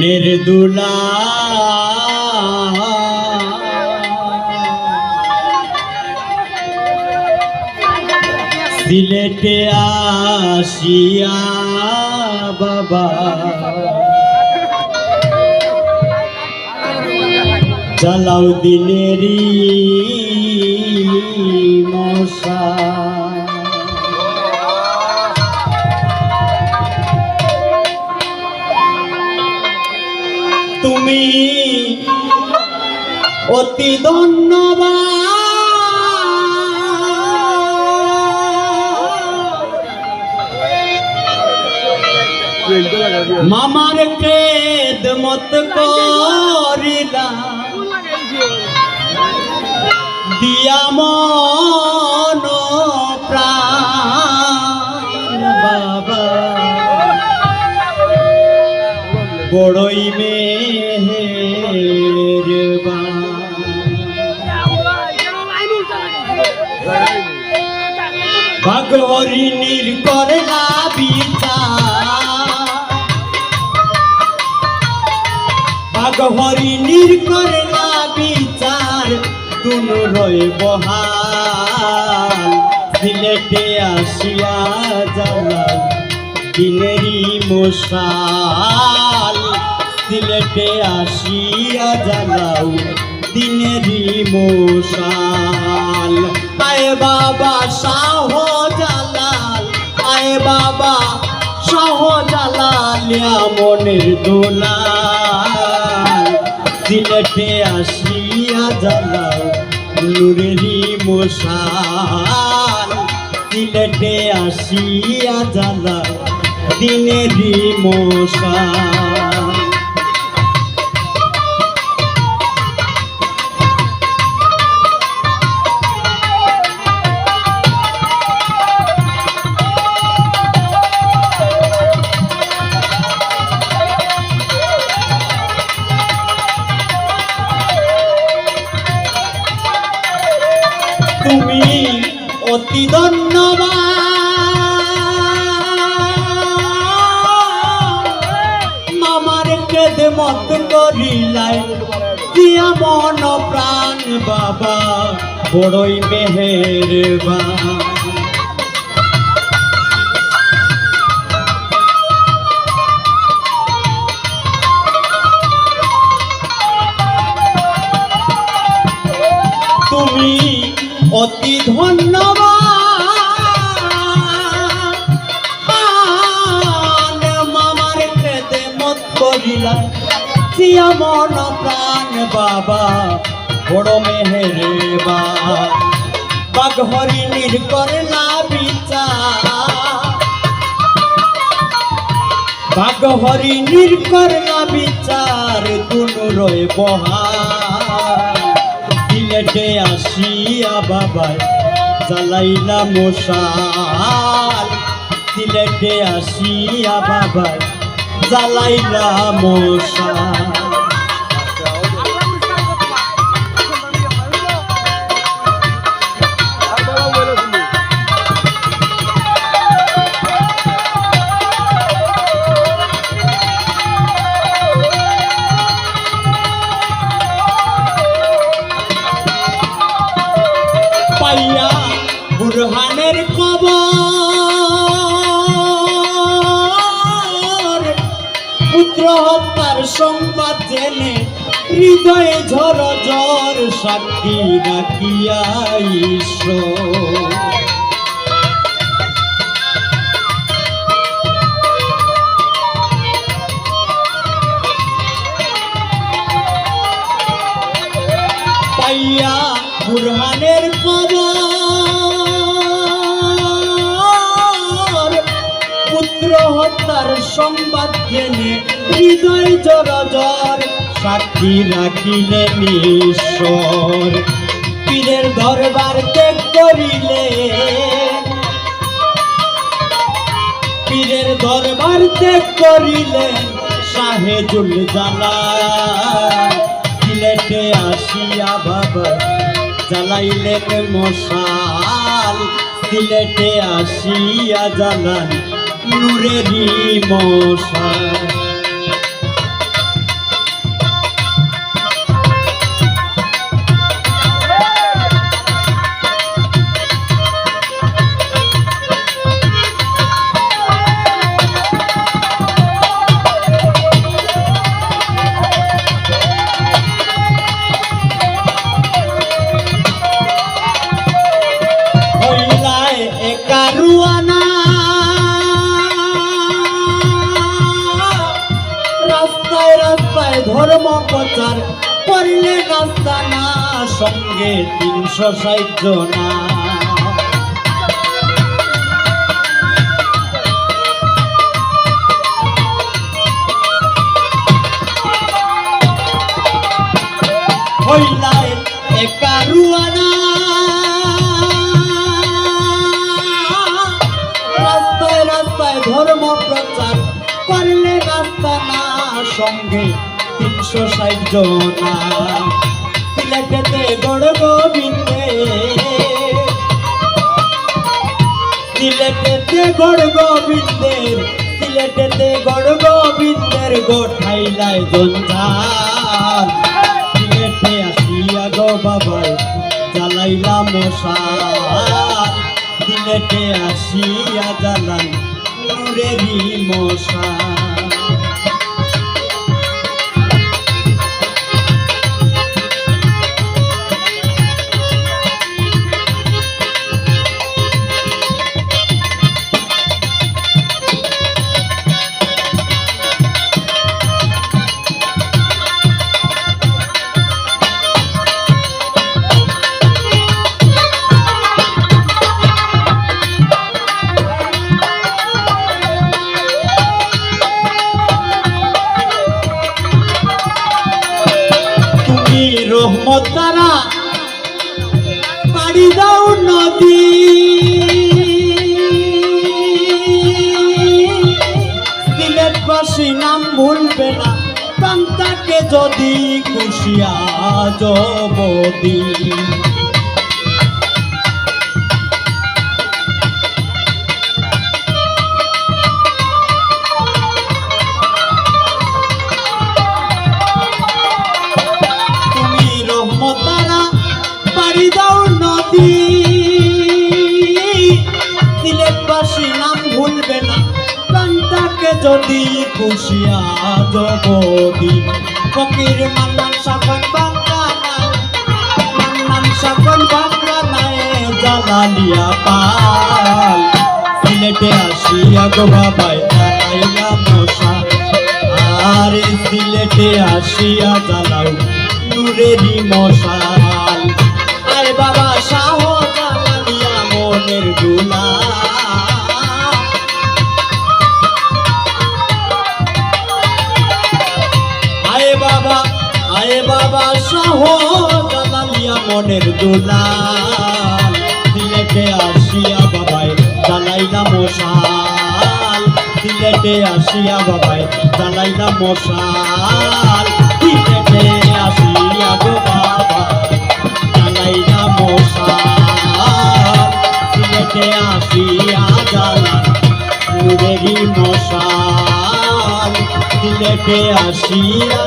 নির্দুলা সিলেটে আসিয়া বাবা। চালাও মশা। তুমি অতি ধন্যবাদ। মামার কেদ মত করিলা দিয়া মন প্রাণ বাবা। ভাগহরিণীর করলা বিচার করলা বিচার দুনু রয় বহাল। আসিয়া জ্বালাল দিনেরই মশাল। সিলেটে আসিয়া জ্বালাও দিনেরই মশাল। আয় বাবা শাহ জালাল আয় বাবা শাহ জালাল মনের দোলাল। সিলেটে আসিয়া জ্বালাও নুরেরই মশাল দিলেটে আসিয়া জ্বালাও দিনেরই মশাল। মন প্রাণ বাবা বড়ই মেহেরবা তুমি অতি ধন্যবাদ। মামার খেতে মত সিয়া মন প্রাণ বাবা, বড় মেহেরে বাঘ হরিণীর করলা বিচার বাঘ হরিণীর করলা বিচার দুনু রয়ে বহার সিলেটে আসিয়া বাবাই জ্বালাইলা মশাল। সিলেটে আসিয়া বাবাই জ্বালাইলা মশাল। সংবাদ জেনে হৃদয়ে ঝড় ঝড় সাক্ষী রাখিয়া পাইয়া বুরহানের খবর পুত্র হত্যার সংবাদ জেনে হৃদয় জর সাক্ষী রাখিলেন ঈশ্বর পীরের দরবার ত্যাগ করিলে। পীরের দরবার ত্যাগ করিলেন সাহেজুল জালা সিলেটে আসিয়া বাবা, জ্বালাইলেন মশাল। সিলেটে আসিয়া জ্বালান নূরেরই মশাল। প্রচার রাস্তা না, সঙ্গে তিনশো ষাট জনা। রাস্তায় রাস্তায় ধর্ম প্রচার করলে রাস্তা না, সঙ্গে তিনশো ষাট জনা সিলেটেতে গড় গোবিন্দে। সিলেটেতে গড় গোবিন্দের সিলেটেতে গড় গোবিন্দের গোঠাইলায় জঞ্জাল। সিলেটে আসিয়া গো বাবাই, জ্বালাইলা মশাল। সিলেটে আসিয়া জ্বালাই, নূরেরই মশাল। ভুলবে না। প্রান্তাকে যদি খুশিয়া জবদি যদি খুশিয়া জগদি ফকির মান্নান সাফন বাংলা মান্নান সাফন বাংলা নাই জালালিয়া পাল। সিলেটে আসিয়া গো বাবাই জানাইলা মশা আর সিলেটে আসিয়া জ্বালাও, নূরেরই মশাল মনের সিলেটে আসিয়া বাবাই জ্বালাইলা মশাল সিলেটে আসিয়া বাবাই জ্বালাইলা মশাল সিলেটে আসিয়া বাবা জ্বালাইলা মশাল সিলেটে আসিয়া নূরেরই মশাল। সিলেটে আসিয়া